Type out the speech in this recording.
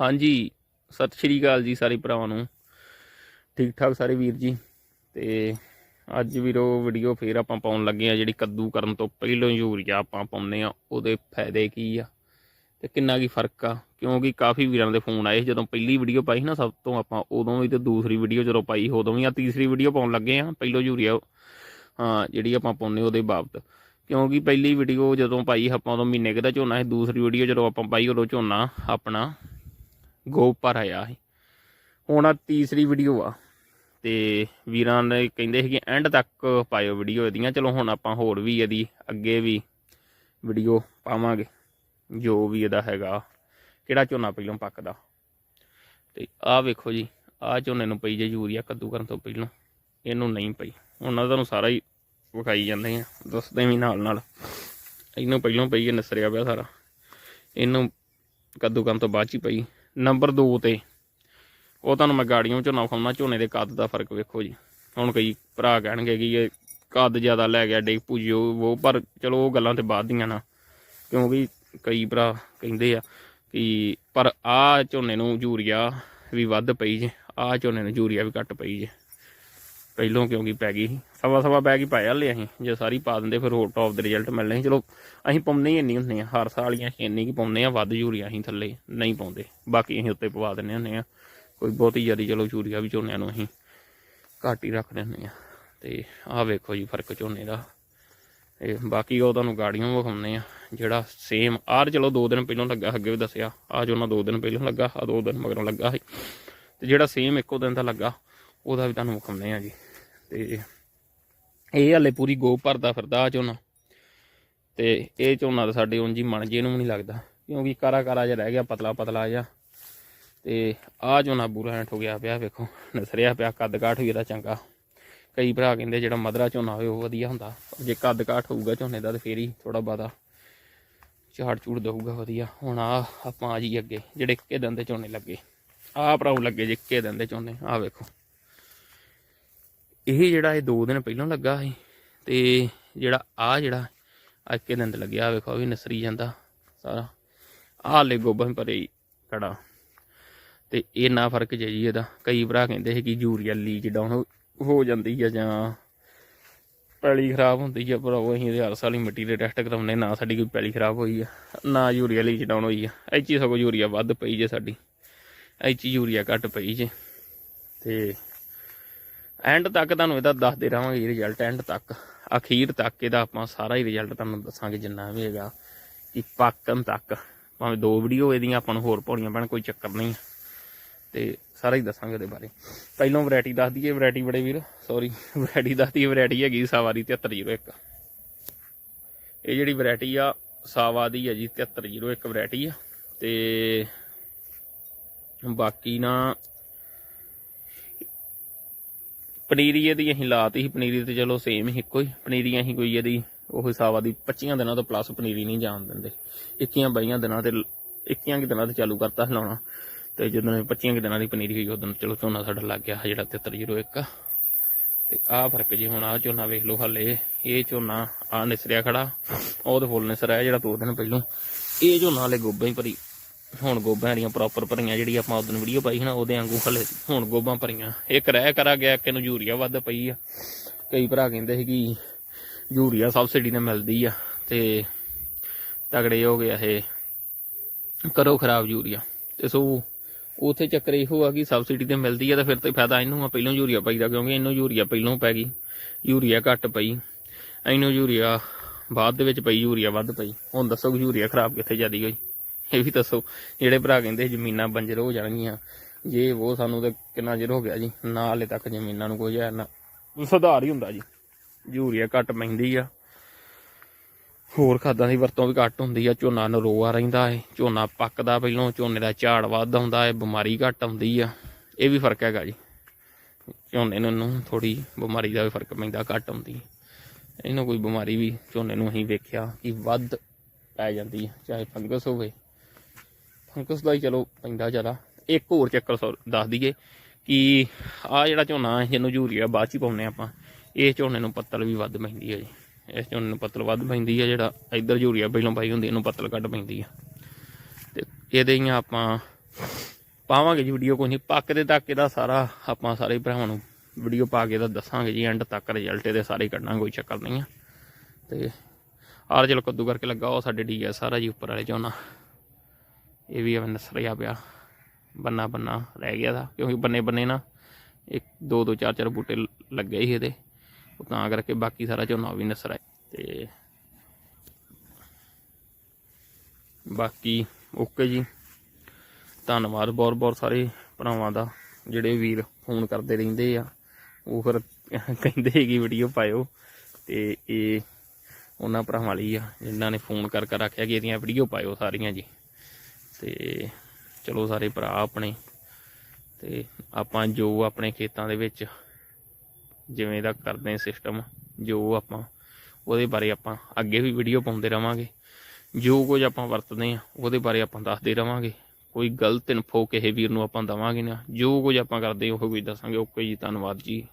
ਹਾਂਜੀ, ਸਤਿ ਸ਼੍ਰੀ ਅਕਾਲ ਜੀ ਸਾਰੇ ਭਰਾਵਾਂ ਨੂੰ। ਠੀਕ ਠਾਕ ਸਾਰੇ ਵੀਰ ਜੀ। ਤੇ ਅੱਜ ਵੀਰੋ ਵੀਡੀਓ ਫੇਰ ਆਪਾਂ ਪਾਉਣ ਲੱਗੇ ਆ, ਜਿਹੜੀ ਕੱਦੂ ਕਰਨ ਤੋਂ ਪਹਿਲਾਂ ਯੂਰੀਆ ਆਪਾਂ ਪਾਉਂਦੇ ਆ, ਉਹਦੇ ਫਾਇਦੇ ਕੀ ਆ ਤੇ ਕਿੰਨਾ ਕੀ ਫ਼ਰਕ ਆ? ਕਿਉਂਕਿ ਕਾਫੀ ਵੀਰਾਂ ਦੇ ਫੋਨ ਆਏ ਸੀ, ਜਦੋਂ ਪਹਿਲੀ ਵੀਡੀਓ ਪਾਈ ਨਾ, ਸਭ ਤੋਂ ਆਪਾਂ ਉਦੋਂ ਵੀ ਤੇ ਦੂਸਰੀ ਵੀਡੀਓ ਜਦੋਂ ਪਾਈ ਉਦੋਂ ਵੀ ਆ ਤੀਸਰੀ ਵੀਡੀਓ ਪਾਉਣ ਲੱਗੇ ਆ, ਪਹਿਲਾਂ ਯੂਰੀਆ, ਹਾਂ, ਜਿਹੜੀ ਆਪਾਂ ਪਾਉਂਦੇ ਉਹਦੇ ਬਾਬਤ। ਕਿਉਂਕਿ ਪਹਿਲੀ ਵੀਡੀਓ ਜਦੋਂ ਪਾਈ ਆਪਾਂ, ਉਦੋਂ ਮਹੀਨੇ ਕੁ ਝੋਨਾ ਸੀ, ਦੂਸਰੀ ਵੀਡੀਓ ਜਦੋਂ ਆਪਾਂ ਪਾਈ, ਉਦੋਂ ਝੋਨਾ ਆਪਣਾ ਗੋਪ ਪਰ ਆਇਆ ਸੀ। ਹੁਣ ਆ ਤੀਸਰੀ ਵੀਡੀਓ ਆ। ਤੇ ਵੀਰਾਂ ਨੇ ਕਹਿੰਦੇ ਸੀ ਕਿ ਐਂਡ ਤੱਕ ਪਾਇਓ ਵੀਡੀਓ ਇਹਦੀਆਂ। ਚਲੋ ਹੁਣ ਆਪਾਂ ਹੋਰ ਵੀ ਇਹਦੀ ਅੱਗੇ ਵੀ ਵੀਡੀਓ ਪਾਵਾਂਗੇ। ਜੋ ਵੀ ਇਹਦਾ ਹੈਗਾ। ਕਿਹੜਾ ਝੋਨਾ ਪਹਿਲਾਂ ਪੱਕਦਾ। ਤੇ ਆਹ ਵੇਖੋ ਜੀ, ਆਹ ਝੋਨੇ ਨੂੰ ਪਈ ਜੇ ਯੂਰੀਆ ਕੱਦੂ ਕਰਨ ਤੋਂ ਪਹਿਲਾਂ। ਇਹਨੂੰ ਨਹੀਂ ਪਈ। ਉਹਨਾਂ ਦਾ ਤੁਹਾਨੂੰ ਸਾਰਾ ਹੀ ਵਿਖਾਈ ਜਾਂਦੇ ਆ। ਦੱਸਦੇ ਵੀ ਨਾਲ ਨਾਲ। ਇਹਨੂੰ ਪਹਿਲਾਂ ਪਈ ਹੈ, ਨਸਰਿਆ ਪਿਆ ਸਾਰਾ। ਇਹਨੂੰ ਕੱਦੂ ਕਰਨ ਤੋਂ ਬਾਅਦ ਚ ਹੀ ਪਈ। ਨੰਬਰ 2 ਤੇ ਉਹ ਤੁਹਾਨੂੰ ਮੈਂ ਗਾੜੀਆਂ ਝੋਨਾ ਨਾ ਝੋਨੇ ਦੇ ਕੱਦ ਦਾ ਫ਼ਰਕ ਵੇਖੋ ਜੀ। ਹੁਣ ਕਈ ਭਰਾ ਕਹਿਣਗੇ ਕਿ ਇਹ ਕੱਦ ਜ਼ਿਆਦਾ ਲੈ ਗਿਆ, ਡਿੱਗ ਪੁਜਿਓ ਉਹ ਪਰ ਚਲੋ ਉਹ ਗੱਲਾਂ ਤੇ ਬਾਅਦ ਦੀਆਂ ਨਾ, ਕਿਉਂਕਿ ਕਈ ਭਰਾ ਕਹਿੰਦੇ ਆ ਕਿ ਪਰ ਆ ਝੋਨੇ ਨੂੰ ਯੂਰੀਆ ਵੀ ਵੱਧ ਪਈ ਜੇ ਆ ਝੋਨੇ ਨੂੰ ਯੂਰੀਆ ਵੀ ਘੱਟ ਪਈ ਜੇ। ਪਹਿਲੋਂ ਕਿਉਂਕਿ ਪੈ ਗਈ ਸੀ। ਸਵਾ ਸਵਾ ਬੈਗ ਹੀ ਪਾਇਆ ਹਲੇ ਅਸੀਂ, ਜੇ ਸਾਰੀ ਪਾ ਦਿੰਦੇ ਫਿਰ ਹੋਰ ਟੌਪ ਦੇ ਰਿਜ਼ਲਟ ਮਿਲਣੇ ਸੀ। ਚਲੋ, ਅਸੀਂ ਪਾਉਂਦੇ ਹੀ ਇੰਨੀ ਹੁੰਦੇ ਆ ਹਰ ਸਾਲ ਹੀ ਅਸੀਂ ਇੰਨੀ ਕੀ ਪਾਉਂਦੇ ਆ ਵੱਧ ਯੂਰੀਆ ਅਸੀਂ ਥੱਲੇ ਨਹੀਂ ਪਾਉਂਦੇ। ਬਾਕੀ ਅਸੀਂ ਉੱਤੇ ਪਵਾ ਦਿੰਦੇ ਹੁੰਦੇ ਆ ਕੋਈ ਬਹੁਤੀ ਜ਼ਿਆਦਾ ਚਲੋ ਯੂਰੀਆ ਵੀ ਝੋਨਿਆਂ ਨੂੰ ਅਸੀਂ ਘੱਟ ਹੀ ਰੱਖ ਦਿੰਦੇ ਆ ਤੇ ਆਹ ਵੇਖੋ ਜੀ ਫ਼ਰਕ ਝੋਨੇ ਦਾ। ਇਹ ਬਾਕੀ ਉਹ ਤੁਹਾਨੂੰ ਗਾੜੀਆਂ ਵਿਖਾਉਂਦੇ ਆ ਜਿਹੜਾ ਸੇਮ ਆਰ ਚਲੋ 2 ਦਿਨ ਪਹਿਲਾਂ ਲੱਗਾ, ਅੱਗੇ ਵੀ ਦੱਸਿਆ ਆ ਝੋਨਾ 2 ਦਿਨ ਪਹਿਲਾਂ ਲੱਗਾ ਆ 2 ਦਿਨ ਮਗਰੋਂ ਲੱਗਾ ਸੀ। ਤੇ ਜਿਹੜਾ ਸੇਮ ਇੱਕੋ ਦਿਨ ਦਾ ਲੱਗਾ, ਉਹਦਾ ਵੀ ਤੁਹਾਨੂੰ ਵਿਖਾਉਂਦੇ ਆ ਜੀ। ਤੇ ਇਹ ਹਲੇ ਪੂਰੀ ਗੋ ਭਰਦਾ ਫਿਰਦਾ ਆ ਝੋਨਾ। ਤੇ ਇਹ ਝੋਨਾ ਤਾਂ ਸਾਡੇ ਉਂਝ ਹੀ ਮਣ ਜੇ ਨੂੰ ਵੀ ਨਹੀਂ ਲੱਗਦਾ। ਕਿਉਂਕਿ ਕਾਰਾ ਕਾਰਾ ਜਿਹਾ ਰਹਿ ਗਿਆ, ਪਤਲਾ ਪਤਲਾ ਜਿਹਾ। ਤੇ ਆ ਝੋਨਾ ਬੁਰਾ ਐਂਟ ਹੋ ਗਿਆ ਪਿਆ, ਵੇਖੋ, ਨਸਰਿਆ ਪਿਆ, ਕੱਦ ਕਾਠ ਵੀ ਇਹਦਾ ਚੰਗਾ। ਕਈ ਭਰਾ ਕਹਿੰਦੇ ਜਿਹੜਾ ਮਧਰਾ ਝੋਨਾ ਹੋਵੇ ਉਹ ਵਧੀਆ ਹੁੰਦਾ। ਜੇ ਕੱਦ ਕਾਠ ਹੋਊਗਾ ਝੋਨੇ ਦਾ ਤੇ ਫੇਰ ਹੀ ਥੋੜਾ ਬਾਦਾ ਝਾੜ ਝੂੜ ਦਊਗਾ ਵਧੀਆ। ਹੁਣ ਆ ਆਪਾਂ ਆ ਜੀ ਅੱਗੇ, ਜਿਹੜੇ ਇੱਕੇ ਦਿਨ ਦੇ ਝੋਨੇ ਲੱਗੇ। ਆਹ ਭਰਾਉ ਲੱਗੇ ਜੇ ਇੱਕੇ ਦਿਨ ਦੇ ਝੋਨੇ ਆ ਵੇਖੋ। ਇਹ ਜਿਹੜਾ ਇਹ 2 ਦਿਨ ਪਹਿਲਾਂ ਲੱਗਾ ਸੀ ਤੇ ਜਿਹੜਾ ਆ ਜਿਹੜਾ ਆ ਇੱਕੇ ਦਿਨ ਤੇ ਲੱਗਿਆ ਵੇਖੋ ਵੀ ਨਸਰੀ ਜਾਂਦਾ ਸਾਰਾ। ਆਹ ਲੈ ਗੋਬਾ ਭਰੇ ਕੜਾ ਤੇ ਇਹ ਨਾ ਫ਼ਰਕ ਜੇ ਜੀ ਇਹਦਾ। ਕਈ ਭਰਾ ਕਹਿੰਦੇ ਸੀ ਕਿ ਯੂਰੀਆ ਲੀਕ ਡਾਊਨ ਹੋ ਜਾਂਦੀ ਆ ਜਾਂ ਪੈਲੀ ਖਰਾਬ ਹੁੰਦੀ ਆ, ਪਰ ਉਹ ਅਸੀਂ ਹਰ ਸਾਲ ਹੀ ਮਿੱਟੀ ਦੇ ਟੈਸਟ ਕਰਾਉਂਦੇ ਨਾ ਸਾਡੀ ਕੋਈ ਪੈਲੀ ਖਰਾਬ ਹੋਈ ਆ, ਨਾ ਯੂਰੀਆ ਲੀਕ ਡਾਊਨ ਹੋਈ ਆ। ਐਚੀ ਸਗੋਂ ਯੂਰੀਆ ਵੱਧ ਪਈ ਜੇ ਸਾਡੀ। ਐਚੀ ਯੂਰੀਆ ਘੱਟ ਪਈ ਜੇ। ਤੇ ਐਂਡ ਤੱਕ ਤੁਹਾਨੂੰ ਇਹਦਾ ਦੱਸਦੇ ਰਹਾਂਗੇ ਰਿਜ਼ਲਟ ਐਂਡ ਤੱਕ। ਅਖੀਰ ਤੱਕ ਇਹਦਾ ਆਪਾਂ ਸਾਰਾ ਹੀ ਰਿਜ਼ਲਟ ਤੁਹਾਨੂੰ ਦੱਸਾਂਗੇ ਜਿੰਨਾ ਵੀ ਹੈਗਾ। ਕਿ ਪੱਕਣ ਤੱਕ। ਭਾਵੇਂ ਦੋ ਵੀਡੀਓ ਇਹਦੀਆਂ ਆਪਾਂ ਨੂੰ ਹੋਰ ਪਾਉਣੀਆਂ ਪੈਣ, ਕੋਈ ਚੱਕਰ ਨਹੀਂ। ਤੇ ਸਾਰਾ ਹੀ ਦੱਸਾਂਗੇ ਉਹਦੇ ਬਾਰੇ। ਪਹਿਲੋਂ ਵੈਰਾਈਟੀ ਦੱਸ ਦਈਏ ਵੈਰਾਈਟੀ ਬੜੇ ਵੀਰ। ਸੌਰੀ ਵੈਰਾਈਟੀ ਦੱਸ ਦਈਏ ਵੈਰਾਈਟੀ ਹੈਗੀ ਸਾਵਾਰੀ 7301 ਇਹ ਜਿਹੜੀ ਵੈਰਾਈਟੀ ਆ, ਸਾਵਾ ਦੀ ਹੈ ਜੀ 7301 ਵੈਰਾਈਟੀ ਆ। ਤੇ ਬਾਕੀ ਨਾ ਪਨੀਰੀ ਇਹਦੀ ਅਸੀਂ ਲਾਤੀ ਸੀ, ਪਨੀਰੀ ਤੇ ਚਲੋ ਸੇਮ ਹੀ ਇੱਕੋ ਹੀ ਪਨੀਰੀ ਅਸੀਂ ਕੋਈ ਇਹਦੀ ਉਹ ਹਿਸਾਬਾ ਦੀ 25 ਦਿਨਾਂ ਤੋਂ ਪਲੱਸ ਪਨੀਰੀ ਨਹੀਂ ਜਾਣ ਦਿੰਦੇ। 21 22 ਦਿਨਾਂ ਤੇ 21 ਕਿ ਦਿਨਾਂ ਤੇ ਚਾਲੂ ਕਰਤਾ ਹਿਲਾਉਣਾ ਤੇ ਜਦੋਂ 25 ਕਿ ਦਿਨਾਂ ਦੀ ਪਨੀਰੀ ਹੋਈ, ਉਦੋਂ ਚਲੋ ਝੋਨਾ ਸਾਡਾ ਲੱਗ ਗਿਆ ਜਿਹੜਾ 7301 ਤੇ ਆਹ ਫ਼ਰਕ ਜੀ ਹੁਣ ਆਹ ਝੋਨਾ ਵੇਖ ਲਓ ਹਲੇ, ਇਹ ਝੋਨਾ ਆ ਨਿਸਰਿਆ ਖੜਾ, ਉਹ ਤੇ ਫੁੱਲ ਨਿਸਰਿਆ ਜਿਹੜਾ ਦੋ ਦਿਨ ਪਹਿਲੋਂ। ਇਹ ਝੋਨਾ ਹਲੇ ਗੋਬੇ ਹੀ ਭਰੀ। ਹੁਣ ਗੋਬਾਂ ਦੀਆਂ ਪ੍ਰੋਪਰ ਭਰੀਆਂ ਜਿਹੜੀ ਆਪਾਂ ਉਦੋਂ ਵੀਡੀਓ ਪਾਈ ਸੀ ਨਾ, ਉਹਦੇ ਵਾਂਗੂ ਹਲੇ ਹੁਣ ਗੋਬਾਂ ਭਰੀਆਂ। ਇੱਕ ਰਹਿ ਕਰਾ ਗਿਆ ਕਿ ਨੂੰ ਯੂਰੀਆ ਵੱਧ ਪਈ ਆ। ਕਈ ਭਰਾ ਕਹਿੰਦੇ ਸੀ ਕਿ ਯੂਰੀਆ ਸਬਸਿਡੀ ਨਾਲ ਮਿਲਦੀ ਆ, ਤੇ ਤਗੜੇ ਹੋ ਗਿਆ ਇਹ। ਕਰੋ ਖਰਾਬ ਯੂਰੀਆ। ਤੇ ਸੋ, ਉਥੇ ਚੱਕਰ ਇਹੋ ਆ ਕਿ ਸਬਸਿਡੀ ਤੇ ਮਿਲਦੀ ਆ, ਤਾਂ ਫਿਰ ਤੇ ਫਾਇਦਾ ਇਹਨੂੰ ਆ, ਪਹਿਲਾਂ ਯੂਰੀਆ ਪਾਈਦਾ, ਕਿਉਂਕਿ ਇਹਨੂੰ ਯੂਰੀਆ ਪਹਿਲਾਂ ਪੈ ਗਈ। ਯੂਰੀਆ ਘੱਟ ਪਈ। ਇਹਨੂੰ ਯੂਰੀਆ ਬਾਅਦ ਦੇ ਵਿੱਚ ਪਈ, ਯੂਰੀਆ ਵੱਧ ਪਈ। ਹੁਣ ਦੱਸੋ ਕਿ ਯੂਰੀਆ ਖਰਾਬ ਕਿੱਥੇ ਜਾਂਦੀ ਹੋਈ? ਇਹ ਵੀ ਦੱਸੋ ਜਿਹੜੇ ਭਰਾ ਕਹਿੰਦੇ ਜ਼ਮੀਨਾਂ ਬੰਜਰ ਹੋ ਜਾਣਗੀਆਂ ਜੇ ਉਹ ਸਾਨੂੰ ਤੇ ਕਿੰਨਾ ਚਿਰ ਹੋ ਗਿਆ ਜੀ? ਨਾ ਹਾਲੇ ਤੱਕ ਜ਼ਮੀਨਾਂ ਨੂੰ ਕੋਈ ਹੈ ਨਾ। ਸੁਧਾਰ ਹੀ ਹੁੰਦਾ ਜੀ। ਯੂਰੀਆ ਘੱਟ ਪੈਂਦੀ ਆ। ਹੋਰ ਖਾਦਾਂ ਦੀ ਵਰਤੋਂ ਵੀ ਘੱਟ ਹੁੰਦੀ ਆ। ਝੋਨਾ ਨਰੋਆ ਰਹਿੰਦਾ ਏ। ਝੋਨਾ ਪੱਕਦਾ ਪਹਿਲੋਂ ਝੋਨੇ ਦਾ ਝਾੜ ਵੱਧ ਆਉਂਦਾ ਏ ਬਿਮਾਰੀ ਘੱਟ ਆਉਂਦੀ ਆ। ਇਹ ਵੀ ਫ਼ਰਕ ਹੈਗਾ ਜੀ। ਝੋਨੇ ਨੂੰ ਥੋੜੀ ਬਿਮਾਰੀ ਦਾ ਵੀ ਫ਼ਰਕ ਪੈਂਦਾ ਘੱਟ ਆਉਂਦੀ। ਇਹਨੂੰ ਕੋਈ ਬਿਮਾਰੀ ਵੀ ਝੋਨੇ ਨੂੰ ਅਸੀਂ ਵੇਖਿਆ ਕਿ ਵੱਧ ਪੈ ਜਾਂਦੀ ਆ ਚਾਹੇ ਫੰਗਸ ਹੋਵੇ ਫੰਗਸ ਦਾ ਹੀ ਚਲੋ ਪੈਂਦਾ ਜ਼ਿਆਦਾ। ਇੱਕ ਹੋਰ ਚੱਕਰ ਸੌ- ਦੱਸ ਦਈਏ ਕਿ ਆ ਜਿਹੜਾ ਝੋਨਾ ਜਿਹਨੂੰ ਯੂਰੀਆ ਬਾਅਦ ਚ ਹੀ ਪਾਉਂਦੇ ਆਪਾਂ। ਇਹ ਝੋਨੇ ਨੂੰ ਪੱਤਲ ਵੀ ਵੱਧ ਪੈਂਦੀ ਹੈ ਜੀ। ਇਸ ਝੋਨੇ ਨੂੰ ਪੱਤਲ ਵੱਧ ਪੈਂਦੀ ਹੈ, ਜਿਹੜਾ ਇੱਧਰ ਯੂਰੀਆ ਪਹਿਲਾਂ ਪਾਈ ਹੁੰਦੀ, ਇਹਨੂੰ ਪੱਤਲ ਘੱਟ ਪੈਂਦੀ ਆ ਤੇ ਇਹਦੇ ਹੀ ਆਪਾਂ ਪਾਵਾਂਗੇ ਜੀ ਵੀਡੀਓ ਕੋਈ ਨਹੀਂ ਪੱਕਦੇ ਤੱਕ ਇਹਦਾ ਸਾਰਾ ਆਪਾਂ ਸਾਰੇ ਭਰਾਵਾਂ ਨੂੰ ਵੀਡੀਓ ਪਾ ਕੇ ਦਾ ਦੱਸਾਂਗੇ ਜੀ। ਐਂਡ ਤੱਕ ਰਿਜ਼ਲਟ ਇਹਦੇ ਸਾਰੇ ਕੱਢਾਂਗੇ, ਕੋਈ ਚੱਕਰ ਨਹੀਂ ਆ ਤੇ ਆਰ ਚਲੋ ਕੱਦੂ ਕਰਕੇ ਲੱਗਾ ਉਹ ਸਾਡੇ ਡੀ ਸਾਰਾ ਜੀ, ਉੱਪਰ ਵਾਲੇ ਝੋਨਾ। ਇਹ ਵੀ ਐਵੇਂ ਨਸਰਿਆ ਪਿਆ, ਬੰਨਾ ਬੰਨਾ ਰਹਿ ਗਿਆ ਦਾ, ਕਿਉਂਕਿ ਬੰਨੇ ਬੰਨੇ ਨਾ ਇੱਕ, ਦੋ ਦੋ, ਚਾਰ ਚਾਰ ਬੂਟੇ ਲੱਗੇ ਸੀ ਇਹਦੇ, ਉਹ ਤਾਂ ਕਰਕੇ ਬਾਕੀ ਸਾਰਾ ਝੋਨਾ ਵੀ ਨਸਰਾ ਤੇ ਬਾਕੀ ਓਕੇ ਜੀ। ਧੰਨਵਾਦ ਬਹੁਤ ਬਹੁਤ ਸਾਰੇ ਭਰਾਵਾਂ ਦਾ, ਜਿਹੜੇ ਵੀਰ ਫੋਨ ਕਰਦੇ ਰਹਿੰਦੇ ਆ, ਉਹ ਫਿਰ ਕਹਿੰਦੇ ਕਿ ਵੀਡੀਓ ਪਾਇਓ ਤੇ ਇਹ ਉਹਨਾਂ ਭਰਾਵਾਂ ਲਈ ਆ, ਜਿਨ੍ਹਾਂ ਨੇ ਫੋਨ ਕਰ ਕਰ ਆਖਿਆ ਕਿ ਇਹਦੀਆਂ ਵੀਡੀਓ ਪਾਇਓ ਸਾਰੀਆਂ ਜੀ। ਤੇ ਚਲੋ ਸਾਰੇ ਭਰਾ ਆਪਣੇ ਤੇ ਆਪਾਂ ਜੋ ਆਪਣੇ ਖੇਤਾਂ ਦੇ ਵਿੱਚ ਜਿਵੇਂ ਦਾ ਕਰਦੇ ਸਿਸਟਮ ਜੋ ਆਪਾਂ ਉਹਦੇ ਬਾਰੇ ਆਪਾਂ ਅੱਗੇ ਵੀ ਵੀਡੀਓ ਪਾਉਂਦੇ ਰਵਾਂਗੇ। ਜੋ ਕੁਝ ਆਪਾਂ ਵਰਤਦੇ ਆ ਉਹਦੇ ਬਾਰੇ ਆਪਾਂ ਦੱਸਦੇ ਰਵਾਂਗੇ। ਕੋਈ ਗਲਤ ਇਨਫੋ ਕਿਸੇ ਵੀਰ ਨੂੰ ਆਪਾਂ ਦਵਾਂਗੇ ਨਾ। ਜੋ ਕੁਝ ਆਪਾਂ ਕਰਦੇ ਉਹ ਵੀ ਦੱਸਾਂਗੇ। ਓਕੇ ਜੀ, ਧੰਨਵਾਦ ਜੀ।